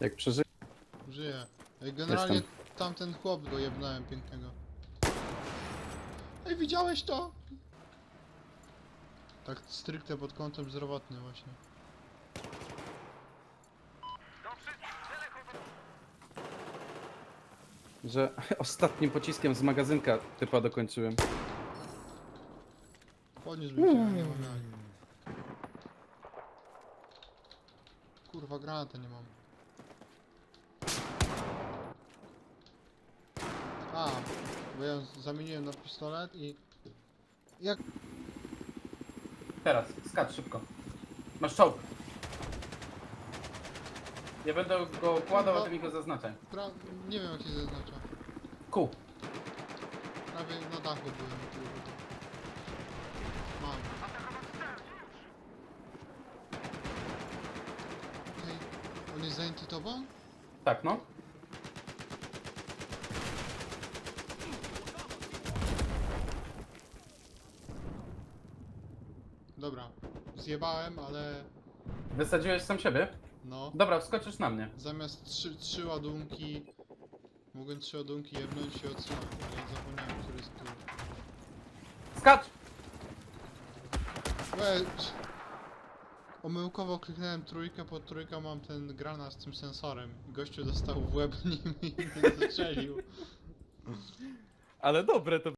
Jak przeżyję. Żyje. Ej, generalnie Jestem. tamten chłop go jebnąłem pięknego. Ej, widziałeś to? Tak stricte pod kątem zdrowotnym właśnie. Że ostatnim pociskiem z magazynka typa dokończyłem. Podniósłbym cię, ale nie mam jak. Kurwa, granata nie mam. A, bo ja ją zamieniłem na pistolet i... Jak... Teraz, skacz szybko. Masz czołg. Ja będę go układał, a ty mi go zaznaczaj. Pra... Nie wiem jak się zaznacza. Ku. Prawie na dachu byłem. kurwa. Mam. Hej, on jest zajęty tobą? Tak, no. Dobra. Zjebałem, ale... Wysadziłeś sam siebie? No. Dobra, wskoczysz na mnie. Zamiast trzy, trzy ładunki... Mogłem trzy ładunki jebnąć i odsunąć, ale zapomniałem, który jest który. Skacz! Weź! Omyłkowo kliknąłem trójkę, pod trójką mam ten granat z tym sensorem. Gościu dostał w łeb nim i mnie zastrzelił. Ale dobre to